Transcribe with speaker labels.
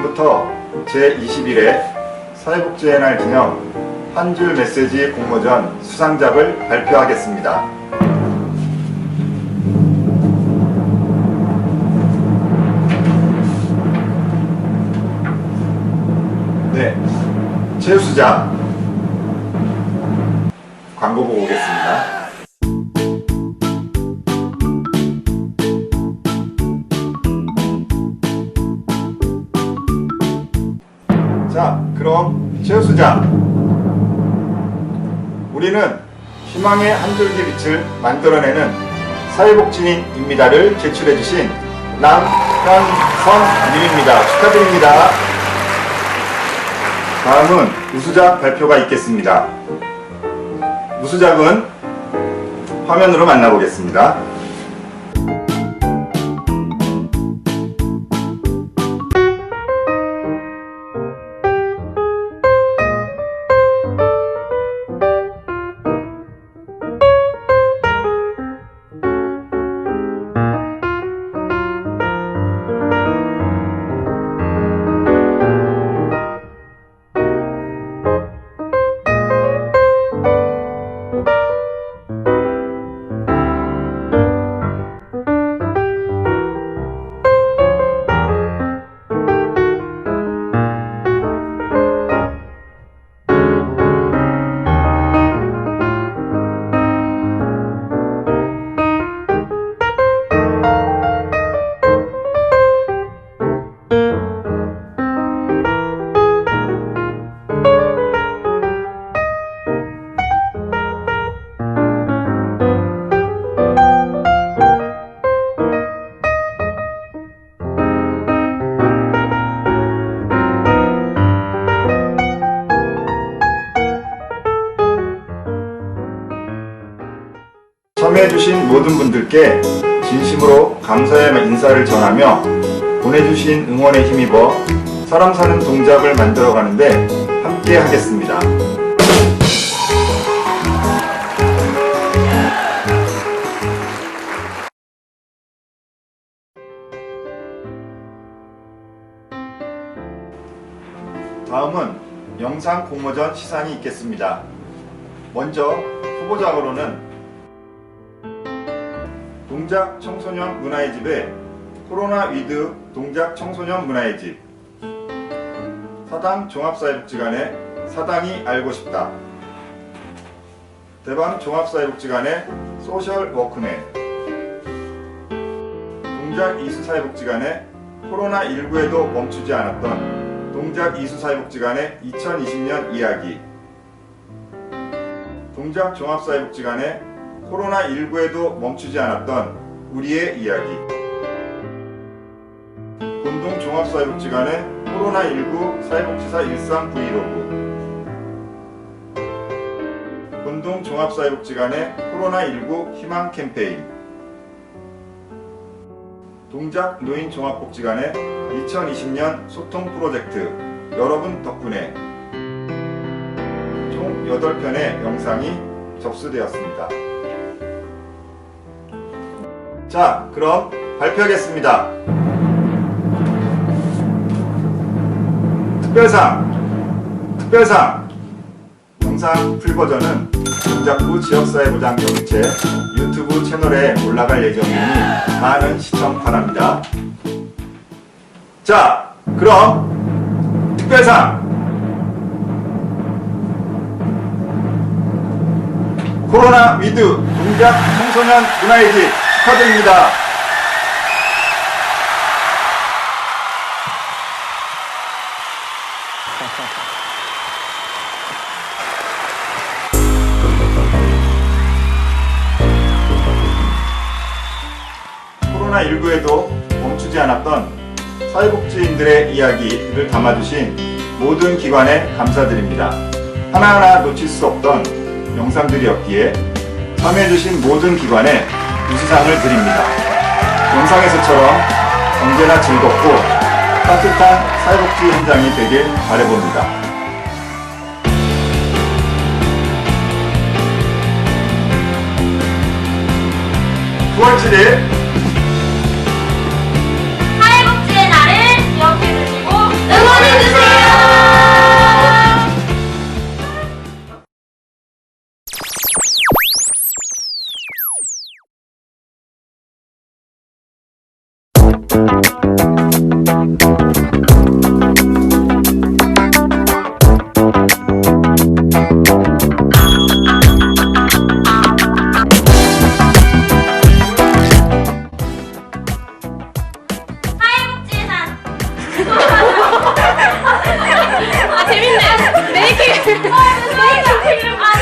Speaker 1: 지금부터 제21회 사회복지의 날 기념 한 줄 메시지 공모전 수상작을 발표하겠습니다. 네, 최우수작 광고 보고 오겠습니다. 자, 그럼 최우수작 우리는 희망의 한 줄기 빛을 만들어내는 사회복지인입니다를 제출해 주신 남현선님입니다. 축하드립니다. 다음은 우수작 발표가 있겠습니다. 우수작은 화면으로 만나보겠습니다. 참여해주신 모든 분들께 진심으로 감사의 인사를 전하며 보내주신 응원에 힘입어 사람 사는 동작을 만들어가는데 함께 하겠습니다. 다음은 영상 공모전 시상이 있겠습니다. 먼저 후보작으로는 동작 청소년 문화의 집의 코로나 위드 동작 청소년 문화의 집. 사당 종합사회복지관의 사당이 알고 싶다. 대방 종합사회복지관의 소셜 워크맨. 동작 이수사회복지관의 코로나19에도 멈추지 않았던 동작 이수사회복지관의 2020년 이야기. 동작 종합사회복지관의 코로나19에도 멈추지 않았던 우리의 이야기. 본동 종합사회복지관의 코로나19 사회복지사 일상 브이로그. 본동 종합사회복지관의 코로나19 희망 캠페인. 동작 노인종합복지관의 2020년 소통 프로젝트. 여러분 덕분에 총 8편의 영상이 접수되었습니다. 자, 그럼 발표하겠습니다. 특별상, 특별상, 영상 풀버전은 동작구 지역사회보장 경제 유튜브 채널에 올라갈 예정이니 많은 시청 바랍니다. 자, 그럼 특별상 코로나 위드 동작 청소년 문화의 집 축하드립니다. 코로나19에도 멈추지 않았던 사회복지인들의 이야기를 담아주신 모든 기관에 감사드립니다. 하나하나 놓칠 수 없던 영상들이었기에 참여해주신 모든 기관에 우수상을 드립니다. 영상에서처럼 언제나 즐겁고 따뜻한 사회복지 현장이 되길 바라봅니다. 9월 7일
Speaker 2: Sevinme. Belki. Belki.